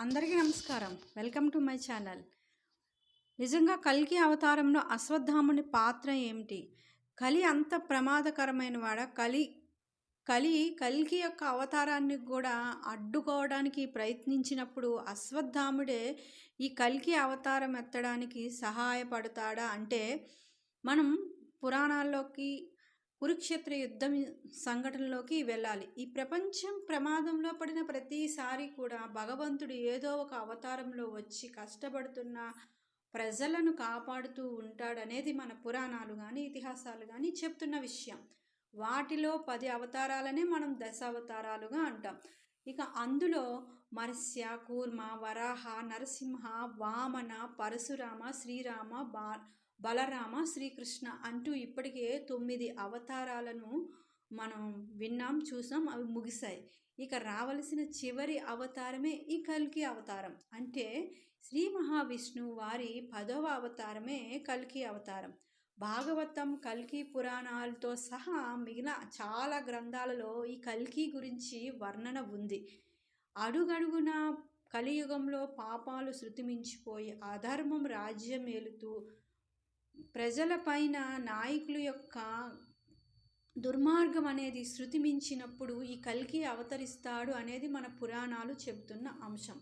అందరికీ నమస్కారం. Welcome to my channel. నిజంగా కల్కి అవతారంలో అశ్వత్థాముని పాత్ర ఏమిటి? కలి అంత ప్రమాదకరమైన వాడ కలి కలి కల్కి యొక్క అవతారాన్ని కూడా అడ్డుకోవడానికి ప్రయత్నించినప్పుడు అశ్వత్థాముడే ఈ కల్కి అవతారం ఎత్తడానికి సహాయపడతాడా? అంటే మనం పురాణాల్లోకి కురుక్షేత్ర యుద్ధం సంఘటనలోకి వెళ్ళాలి. ఈ ప్రపంచం ప్రమాదంలో పడిన ప్రతిసారి కూడా భగవంతుడు ఏదో ఒక అవతారంలో వచ్చి కష్టపడుతున్న ప్రజలను కాపాడుతూ ఉంటాడనేది మన పురాణాలు కానీ ఇతిహాసాలు కానీ చెప్తున్న విషయం. వాటిలో పది అవతారాలనే మనం దశావతారాలుగా అంటాం. ఇక అందులో మత్స్య కూర్మ వరాహ నరసింహ వామన పరశురామ శ్రీరామ బా బలరామ శ్రీకృష్ణ అంటూ ఇప్పటికే తొమ్మిది అవతారాలను మనం విన్నాం చూసాం అవి ముగిశాయి. ఇక రావలసిన చివరి అవతారమే ఈ కల్కి అవతారం. అంటే శ్రీ మహావిష్ణువు వారి పదవ అవతారమే కల్కి అవతారం. భాగవతం కల్కి పురాణాలతో సహా మిగిలిన చాలా గ్రంథాలలో ఈ కల్కి గురించి వర్ణన ఉంది. అడుగడుగున కలియుగంలో పాపాలు శృతిమించిపోయి అధర్మం రాజ్యం ఏలుతూ ప్రజలపైన నాయకుల యొక్క దుర్మార్గం అనేది శృతి మించినప్పుడు ఈ కల్కి అవతరిస్తాడు అనేది మన పురాణాలు చెబుతున్న అంశం.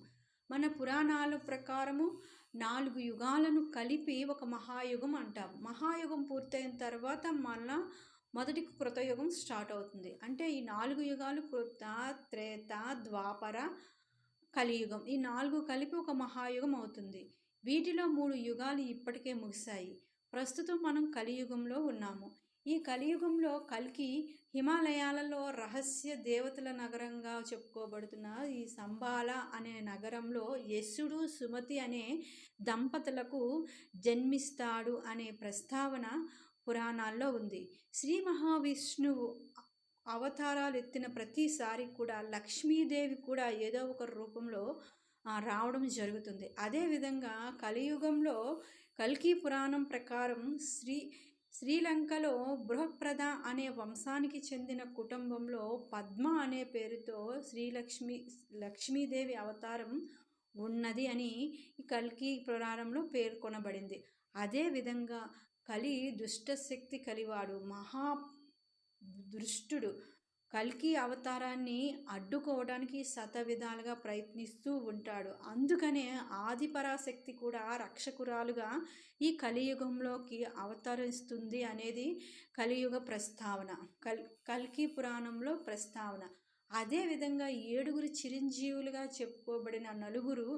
మన పురాణాల ప్రకారము నాలుగు యుగాలను కలిపి ఒక మహాయుగం అంటాం. మహాయుగం పూర్తయిన తర్వాత మళ్ళా మొదటి కృతయుగం స్టార్ట్ అవుతుంది. అంటే ఈ నాలుగు యుగాలు కృత త్రేత ద్వాపర కలియుగం. ఈ నాలుగు కలిపి ఒక మహాయుగం అవుతుంది. వీటిలో మూడు యుగాలు ఇప్పటికే ముగిశాయి. ప్రస్తుతం మనం కలియుగంలో ఉన్నాము. ఈ కలియుగంలో కల్కి హిమాలయాలలో రహస్య దేవతల నగరంగా చెప్పుకోబడుతున్న ఈ సంబాల అనే నగరంలో యశుడు సుమతి అనే దంపతులకు జన్మిస్తాడు అనే ప్రస్తావన పురాణాల్లో ఉంది. శ్రీ మహావిష్ణువు అవతారాలు ఎత్తిన ప్రతిసారి కూడా లక్ష్మీదేవి కూడా ఏదో ఒక రూపంలో రావడం జరుగుతుంది. అదేవిధంగా కలియుగంలో కల్కి పురాణం ప్రకారం శ్రీ శ్రీలంకలో బృహప్రద అనే వంశానికి చెందిన కుటుంబంలో పద్మ అనే పేరుతో శ్రీలక్ష్మి లక్ష్మీదేవి అవతారం ఉన్నది అని కల్కి పురాణంలో పేర్కొనబడింది. అదేవిధంగా కలి దుష్టశక్తి కలివాడు మహా దృష్టుడు. కల్కి అవతారాన్ని అడ్డుకోవడానికి శత విధాలుగా ప్రయత్నిస్తూ ఉంటాడు. అందుకనే ఆదిపరాశక్తి కూడా రక్షకురాలుగా ఈ కలియుగంలోకి అవతరిస్తుంది అనేది కలియుగ ప్రస్తావన. కల్ కల్కి పురాణంలో ప్రస్తావన. అదేవిధంగా ఏడుగురు చిరంజీవులుగా చెప్పుకోబడిన నలుగురు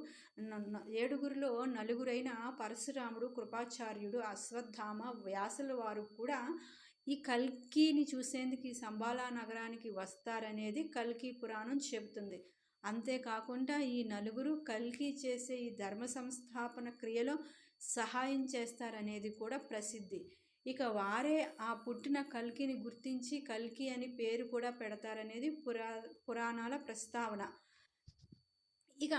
ఏడుగురిలో నలుగురైన పరశురాముడు కృపాచార్యుడు అశ్వత్థామ వ్యాసుల వారు కూడా ఈ కల్కిని చూసేందుకు ఈ సంబాలా నగరానికి వస్తారనేది కల్కి పురాణం చెబుతుంది. అంతేకాకుండా ఈ నలుగురు కల్కి చేసే ఈ ధర్మ సంస్థాపన క్రియలో సహాయం చేస్తారనేది కూడా ప్రసిద్ధి. ఇక వారే ఆ పుట్టిన కల్కిని గుర్తించి కల్కి అని పేరు కూడా పెడతారనేది పురా పురాణాల ప్రస్తావన. ఇక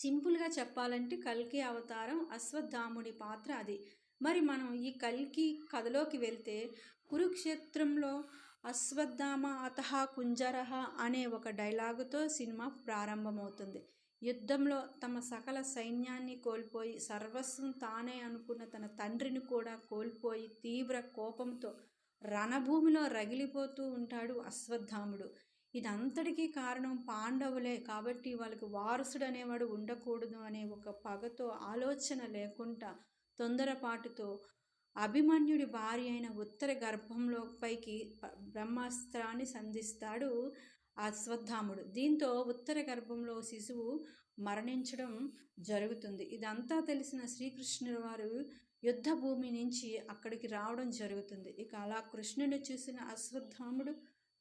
సింపుల్గా చెప్పాలంటే కల్కి అవతారం అశ్వత్థాముడి పాత్ర అది. మరి మనం ఈ కల్కి కథలోకి వెళ్తే కురుక్షేత్రంలో అశ్వత్థామ అతహ కుంజరహ అనే ఒక డైలాగుతో సినిమా ప్రారంభమవుతుంది. యుద్ధంలో తమ సకల సైన్యాన్ని కోల్పోయి సర్వస్వం తానే అనుకున్న తన తండ్రిని కూడా కోల్పోయి తీవ్ర కోపంతో రణభూమిలో రగిలిపోతూ ఉంటాడు అశ్వత్థాముడు. ఇదంతటికీ కారణం పాండవులే కాబట్టి వాళ్ళకి వారసుడు అనేవాడు ఉండకూడదు అనే ఒక పగతో ఆలోచన లేకుండా తొందరపాటుతో అభిమన్యుడి భార్య అయిన ఉత్తర గర్భంలో పైకి బ్రహ్మాస్త్రాన్ని సంధిస్తాడు అశ్వత్థాముడు దీంతో ఉత్తర గర్భంలో శిశువు మరణించడం జరుగుతుంది. ఇదంతా తెలిసిన శ్రీకృష్ణుడు వారు యుద్ధ భూమి నుంచి అక్కడికి రావడం జరుగుతుంది. ఇక అలా కృష్ణుని చూసిన అశ్వత్థాముడు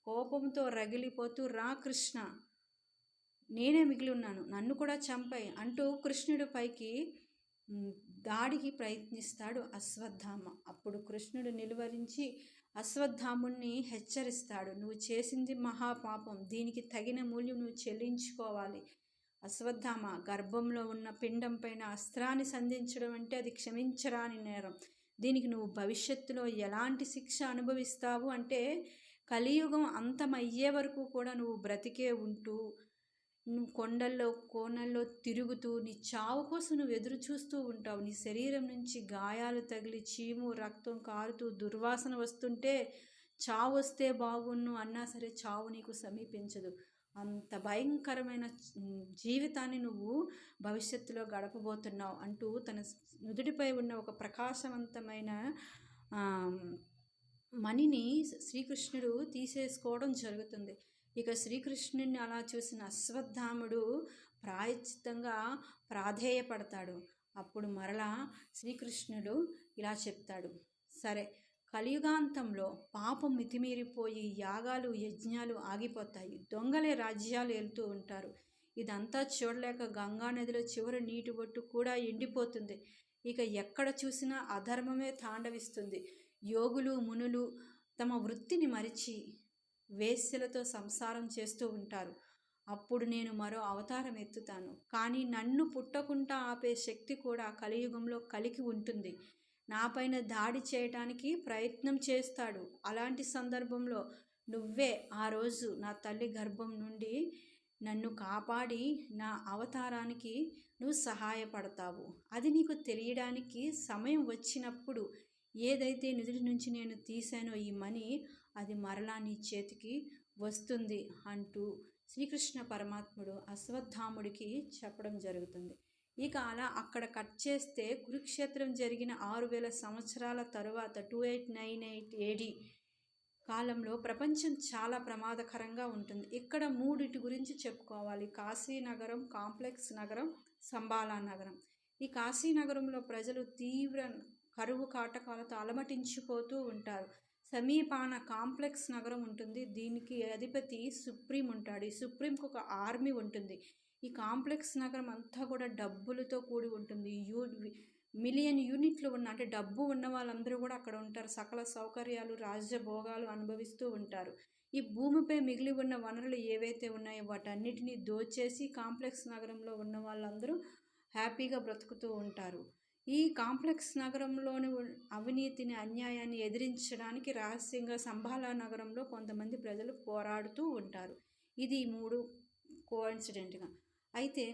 కోపంతో రగిలిపోతూ రా కృష్ణ నేనే మిగిలి ఉన్నాను. నన్ను కూడా చంపాయి అంటూ కృష్ణుడి పైకి దాడికి ప్రయత్నిస్తాడు అశ్వత్థామ. అప్పుడు కృష్ణుడు నిలువరించి అశ్వత్థాముణ్ణి హెచ్చరిస్తాడు. నువ్వు చేసింది మహాపాపం. దీనికి తగిన మూల్యం నువ్వు చెల్లించుకోవాలి. అశ్వత్థామ గర్భంలో ఉన్న పిండం పైన అస్త్రాన్ని సంధించడం అంటే అది క్షమించరాని నేరం. దీనికి నువ్వు భవిష్యత్తులో ఎలాంటి శిక్ష అనుభవిస్తావు అంటే కలియుగం అంతమయ్యే వరకు కూడా నువ్వు బ్రతికే ఉంటూ నువ్వు కొండల్లో కోనల్లో తిరుగుతూ నీ చావు కోసం నువ్వు ఎదురు చూస్తూ ఉంటావు. నీ శరీరం నుంచి గాయాలు తగిలి చీము రక్తం కారుతూ దుర్వాసన వస్తుంటే చావు వస్తే బాగున్ను అన్నా సరే చావు నీకు సమీపించదు. అంత భయంకరమైన జీవితాన్ని నువ్వు భవిష్యత్తులో గడపబోతున్నావు అంటూ తన నుదుటిపై ఉన్న ఒక ప్రకాశవంతమైన మణిని శ్రీకృష్ణుడు తీసేసుకోవడం జరుగుతుంది. ఇక శ్రీకృష్ణుని అలా చూసిన అశ్వత్థాముడు ప్రాయశ్చిత్తంగా ప్రాధేయపడతాడు. అప్పుడు మరలా శ్రీకృష్ణుడు ఇలా చెప్తాడు. సరే కలియుగాంతంలో పాపం మితిమీరిపోయి యాగాలు యజ్ఞాలు ఆగిపోతాయి. దొంగలే రాజ్యాలు వెళ్తూ ఉంటారు. ఇదంతా చూడలేక గంగా నదిలో చివరి నీటి బొట్టు కూడా ఎండిపోతుంది. ఇక ఎక్కడ చూసినా అధర్మమే తాండవిస్తుంది. యోగులు మునులు తమ వృత్తిని మరిచి వేశ్యలతో సంసారం చేస్తూ ఉంటారు. అప్పుడు నేను మరో అవతారం ఎత్తుతాను. కానీ నన్ను పుట్టకుండా ఆపే శక్తి కూడా కలియుగంలో కలిగి ఉంటుంది. నాపైన దాడి చేయటానికి ప్రయత్నం చేస్తాడు. అలాంటి సందర్భంలో నువ్వే ఆ రోజు నా తల్లి గర్భం నుండి నన్ను కాపాడి నా అవతారానికి నువ్వు సహాయపడతావు. అది నీకు తెలియడానికి సమయం వచ్చినప్పుడు ఏదైతే నిధుడి నుంచి నేను తీశానో ఈ మనీ అది మరలా నీ చేతికి వస్తుంది అంటూ శ్రీకృష్ణ పరమాత్ముడు అశ్వత్థాముడికి చెప్పడం జరుగుతుంది. ఇక అలా అక్కడ కట్ చేస్తే కురుక్షేత్రం జరిగిన ఆరు వేల సంవత్సరాల తరువాత two eight nine eight AD కాలంలో ప్రపంచం చాలా ప్రమాదకరంగా ఉంటుంది. ఇక్కడ మూడిటి గురించి చెప్పుకోవాలి. కాశీ నగరం కాంప్లెక్స్ నగరం సంబాలా నగరం. ఈ కాశీ నగరంలో ప్రజలు తీవ్ర కరువు కాటకాలతో అలమటించిపోతూ ఉంటారు. సమీపాన కాంప్లెక్స్ నగరం ఉంటుంది. దీనికి అధిపతి సుప్రీం ఉంటాడు. ఈ సుప్రీంకి ఒక ఆర్మీ ఉంటుంది. ఈ కాంప్లెక్స్ నగరం అంతా కూడా డబ్బులతో కూడి ఉంటుంది. యూ మిలియన్ యూనిట్లు ఉన్న అంటే డబ్బు ఉన్న వాళ్ళందరూ కూడా అక్కడ ఉంటారు. సకల సౌకర్యాలు రాజ్యభోగాలు అనుభవిస్తూ ఉంటారు. ఈ భూమిపై మిగిలి ఉన్న వనరులు ఏవైతే ఉన్నాయో వాటన్నిటినీ దోచేసి కాంప్లెక్స్ నగరంలో ఉన్న వాళ్ళందరూ హ్యాపీగా బ్రతుకుతూ ఉంటారు. ఈ కాంప్లెక్స్ నగరంలోని అవినీతిని అన్యాయాన్ని ఎదిరించడానికి రహస్యంగా సంభాలా నగరంలో కొంతమంది ప్రజలు పోరాడుతూ ఉంటారు. ఇది మూడు కోఇన్సిడెంట్గా అయితే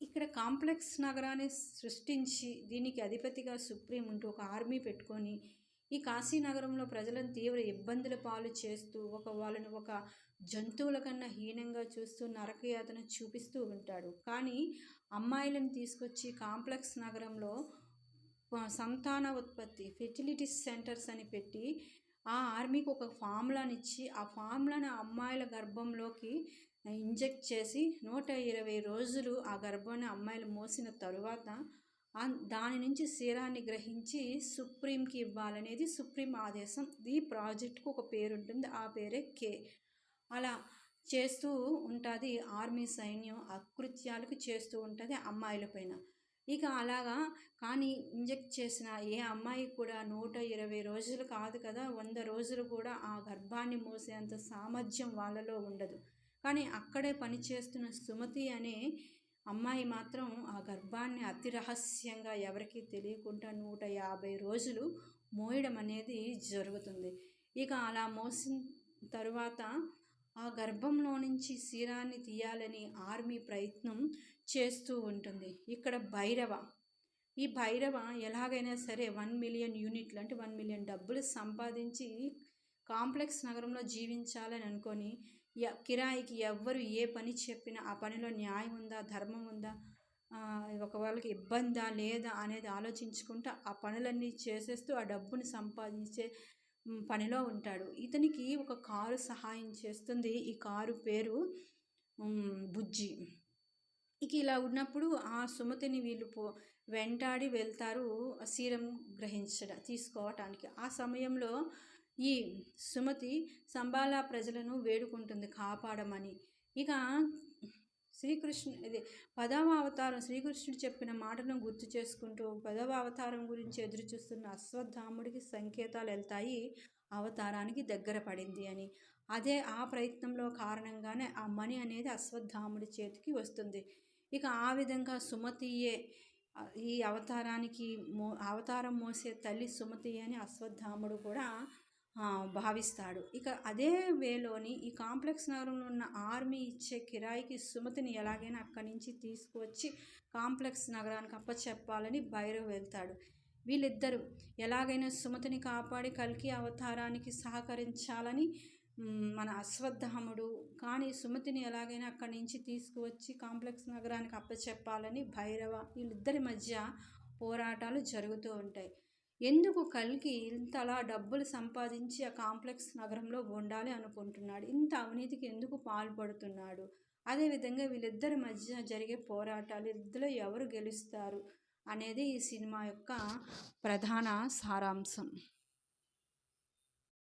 ఇక్కడ కాంప్లెక్స్ నగరాన్ని సృష్టించి దీనికి అధిపతిగా సుప్రీం ఉంటూ ఒక ఆర్మీ పెట్టుకొని ఈ కాశీనగరంలో ప్రజలను తీవ్ర ఇబ్బందుల పాలు చేస్తూ ఒక వాళ్ళని ఒక జంతువుల కన్నా హీనంగా చూస్తూ నరకయాతన చూపిస్తూ ఉంటాడు. కానీ అమ్మాయిలను తీసుకొచ్చి కాంప్లెక్స్ నగరంలో సంతాన ఉత్పత్తి ఫెసిలిటీస్ సెంటర్స్ అని పెట్టి ఆ ఆర్మీకి ఒక ఫార్ములాని ఇచ్చి ఆ ఫార్ములాని అమ్మాయిల గర్భంలోకి ఇంజెక్ట్ చేసి నూట ఇరవై రోజులు ఆ గర్భాన్ని అమ్మాయిలు మోసిన తరువాత దాని నుంచి సీరాన్ని గ్రహించి సుప్రీంకి ఇవ్వాలనేది సుప్రీం ఆదేశం. ఈ ప్రాజెక్టుకు ఒక పేరు ఉంటుంది ఆ పేరే కే. అలా చేస్తూ ఉంటుంది ఆర్మీ సైన్యం అకృత్యాలకు చేస్తూ ఉంటుంది అమ్మాయిల పైన. ఇక అలాగా కానీ ఇంజెక్ట్ చేసిన ఏ అమ్మాయి కూడా నూట ఇరవై రోజులు కాదు కదా వంద రోజులు కూడా ఆ గర్భాన్ని మోసేంత సామర్థ్యం వాళ్ళలో ఉండదు. కానీ అక్కడే పనిచేస్తున్న సుమతి అనే అమ్మాయి మాత్రం ఆ గర్భాన్ని అతి రహస్యంగా ఎవరికీ తెలియకుండా నూట యాభై రోజులు మోయడం అనేది జరుగుతుంది. ఇక అలా మోసిన తరువాత ఆ గర్భంలో నుంచి శిరాన్ని తీయాలని ఆర్మీ ప్రయత్నం చేస్తూ ఉంటుంది. ఇక్కడ భైరవ. ఈ భైరవ ఎలాగైనా సరే వన్ మిలియన్ యూనిట్లు అంటే వన్ మిలియన్ డబ్బులు సంపాదించి కాంప్లెక్స్ నగరంలో జీవించాలని అనుకొని కిరాయికి ఎవ్వరు ఏ పని చెప్పినా ఆ పనిలో న్యాయం ఉందా ధర్మం ఉందా ఒకవేళకి ఇబ్బందా లేదా అనేది ఆలోచించుకుంటూ ఆ పనులన్నీ చేసేస్తూ ఆ డబ్బుని సంపాదించే పనిలో ఉంటాడు. ఇతనికి ఒక కారు సహాయం చేస్తుంది. ఈ కారు పేరు బుజ్జి. ఇక ఇలా ఉన్నప్పుడు ఆ సుమతిని వీళ్ళు పో వెంటాడి వెళ్తారు సీరం గ్రహించడం తీసుకోవటానికి. ఆ సమయంలో ఈ సుమతి సంబాలా ప్రజలను వేడుకుంటుంది కాపాడమని. ఇక శ్రీకృష్ణు ఇది పదవ అవతారం శ్రీకృష్ణుడు చెప్పిన మాటను గుర్తు చేసుకుంటూ పదవ అవతారం గురించి ఎదురు చూస్తున్న అశ్వత్థాముడికి సంకేతాలు వెళ్తాయి. అవతారానికి దగ్గర పడింది అని. అదే ఆ ప్రయత్నంలో కారణంగానే ఆ మణి అనేది అశ్వత్థాముడి చేతికి వస్తుంది. ఇక ఆ విధంగా సుమతియే ఈ అవతారానికి మో అవతారం మోసే తల్లి సుమతి అని అశ్వత్థాముడు కూడా భావిస్తాడు. ఇక అదే వేలోని ఈ కాంప్లెక్స్ నగరంలో ఉన్న ఆర్మీ ఇచ్చే కిరాయికి సుమతిని ఎలాగైనా అక్కడి నుంచి తీసుకువచ్చి కాంప్లెక్స్ నగరానికి అప్పచెప్పాలని భైరవ్ వెళ్తాడు. వీళ్ళిద్దరూ ఎలాగైనా సుమతిని కాపాడి కల్కి అవతారానికి సహకరించాలని మన అశ్వత్థాముడు కానీ సుమతిని ఎలాగైనా అక్కడి నుంచి తీసుకువచ్చి కాంప్లెక్స్ నగరానికి అప్పచెప్పాలని భైరవ వీళ్ళిద్దరి మధ్య పోరాటాలు జరుగుతూ ఉంటాయి. ఎందుకు కల్కి ఇంతలా డబ్బులు సంపాదించి ఆ కాంప్లెక్స్ నగరంలో ఉండాలి అనుకుంటున్నాడు? ఇంత అవినీతికి ఎందుకు పాల్పడుతున్నాడు? అదేవిధంగా వీళ్ళిద్దరి మధ్య జరిగే పోరాటాలు ఇద్దరు ఎవరు గెలుస్తారు అనేది ఈ సినిమా యొక్క ప్రధాన సారాంశం.